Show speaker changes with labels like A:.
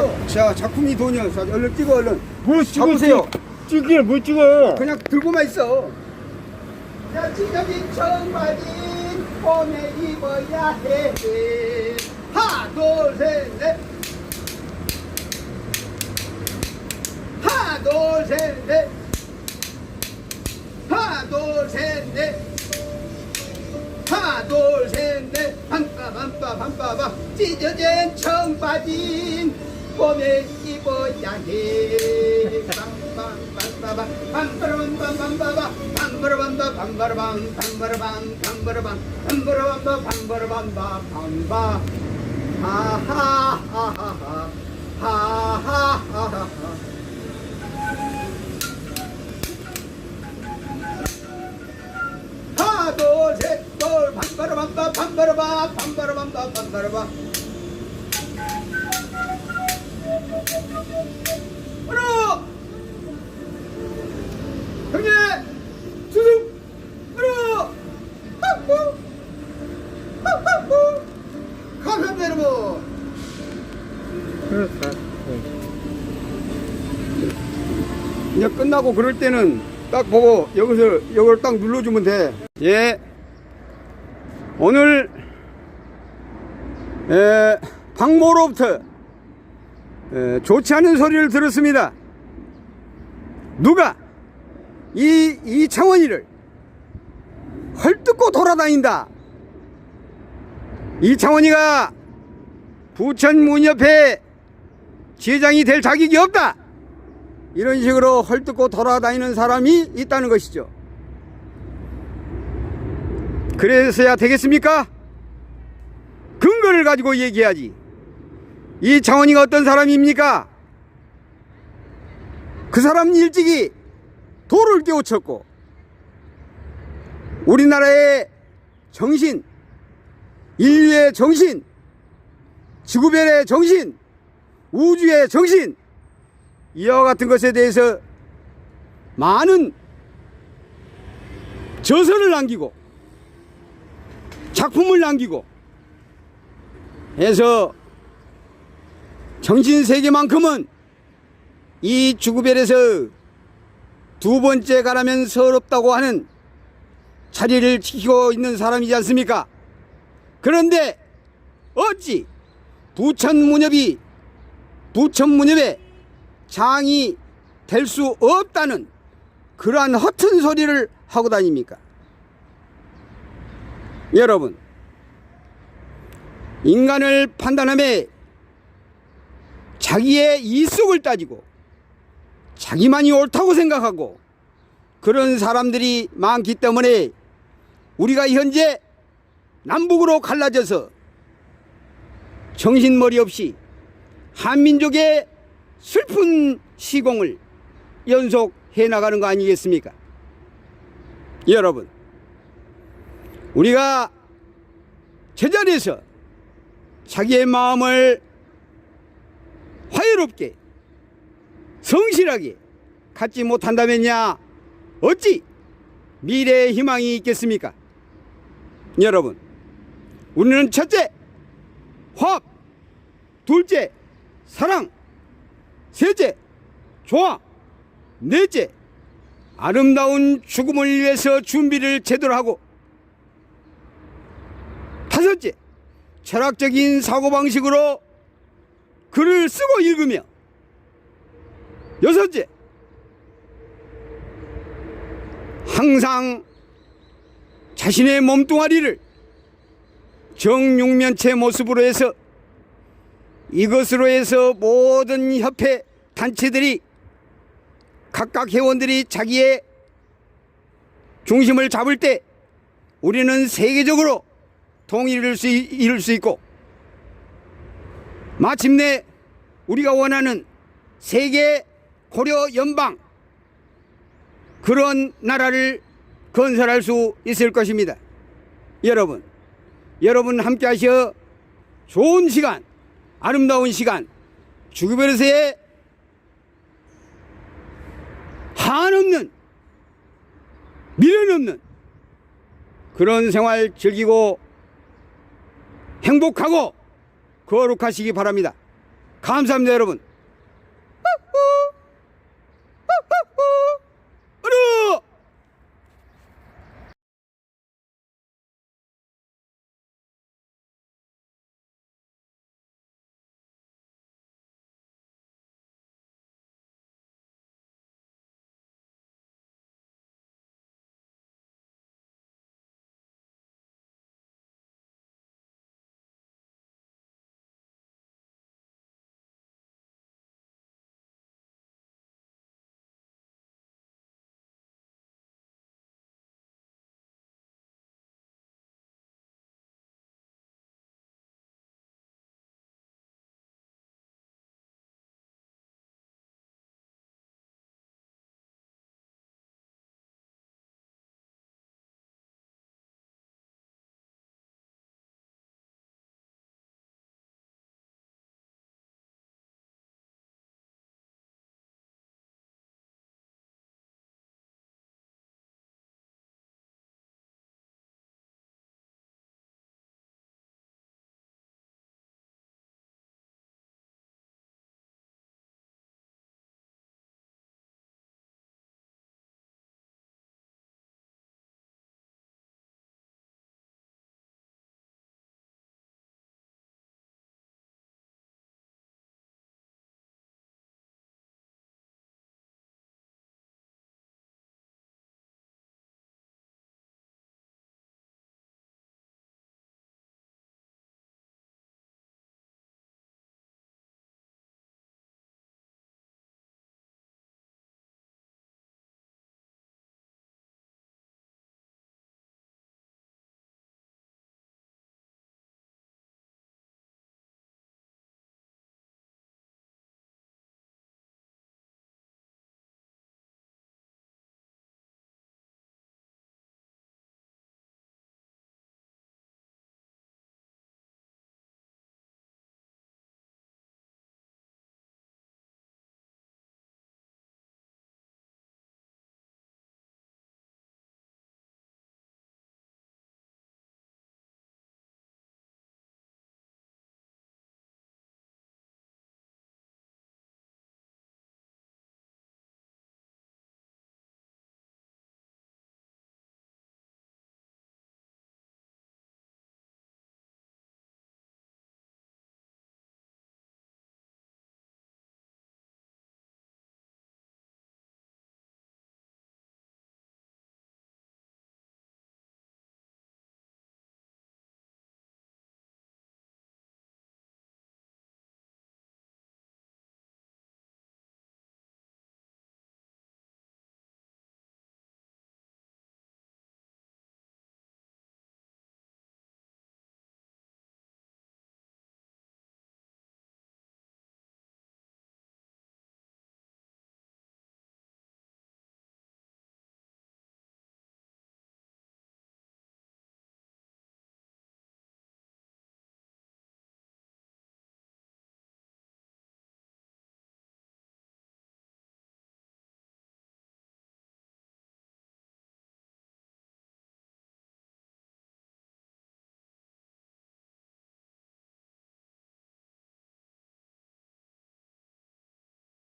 A: 자, 자, 작품이 돈이야. 자, 얼른 찍어, 얼른.
B: 뭘 찍어
A: 잡으세요.
B: 찍기를 뭘 찍어
A: 그냥 들고만 있어. 야, 지저귀 청바지 봄에 입어야 해. 하나, 둘, 셋, 넷. 하나, 둘, 셋, 넷. 하나, 둘, 셋, 넷. 하나, 둘, 셋, 넷. 반빠, 반빠, 반빠바. 찢어진 청바지 봄에 입어야 해. 빵빵빵빠바. 밤바라밤밤밤바바. 밤바라밤바, 밤바라밤, 밤바라밤, 밤바라밤. 밤바라밤바, 밤바라밤바, 밤바. 하하하하하. 하하하하하. 하나 둘셋둘 반바라밤바 반바라바 반바라밤바 반바라바 하나 형님! 수승 하나 빠꾸 빠꾸 감사합니다 여러분! 이제 끝나고 그럴 때는 딱 보고 여기서 이걸 딱 눌러주면 돼. 예. 오늘 에, 박모로부터 에, 좋지 않은 소리를 들었습니다. 누가 이 이창원이를 헐뜯고 돌아다닌다. 이창원이가 부천문협회 지회장이 될 자격이 없다. 이런 식으로 헐뜯고 돌아다니는 사람이 있다는 것이죠. 그래서야 되겠습니까? 근거를 가지고 얘기해야지. 이 장원이가 어떤 사람입니까? 그 사람은 일찍이 도를 깨우쳤고, 우리나라의 정신, 인류의 정신, 지구별의 정신, 우주의 정신, 이와 같은 것에 대해서 많은 저서를 남기고 작품을 남기고 해서 정신 세계만큼은 이 주구별에서 두 번째 가라면 서럽다고 하는 자리를 지키고 있는 사람이지 않습니까? 그런데 어찌 부천문협이 부천문협에 장이 될 수 없다는 그러한 허튼 소리를 하고 다닙니까? 여러분, 인간을 판단함에 자기의 이속을 따지고 자기만이 옳다고 생각하고 그런 사람들이 많기 때문에 우리가 현재 남북으로 갈라져서 정신머리 없이 한민족의 슬픈 시공을 연속해 나가는 거 아니겠습니까? 여러분, 우리가 제자리에서 자기의 마음을 화해롭게 성실하게 갖지 못한다면야 어찌 미래의 희망이 있겠습니까? 여러분, 우리는 첫째, 화합, 둘째, 사랑, 셋째, 좋아. 넷째, 아름다운 죽음을 위해서 준비를 제대로 하고. 다섯째, 철학적인 사고방식으로 글을 쓰고 읽으며. 여섯째, 항상 자신의 몸뚱아리를 정육면체 모습으로 해서 이것으로 해서 모든 협회 단체들이 각각 회원들이 자기의 중심을 잡을 때 우리는 세계적으로 통일을 수, 이룰 수 있고 마침내 우리가 원하는 세계 고려 연방 그런 나라를 건설할 수 있을 것입니다. 여러분, 여러분 함께 하셔 좋은 시간 아름다운 시간 주급에서의 한없는 미련 없는 그런 생활 즐기고 행복하고 거룩하시기 바랍니다. 감사합니다, 여러분.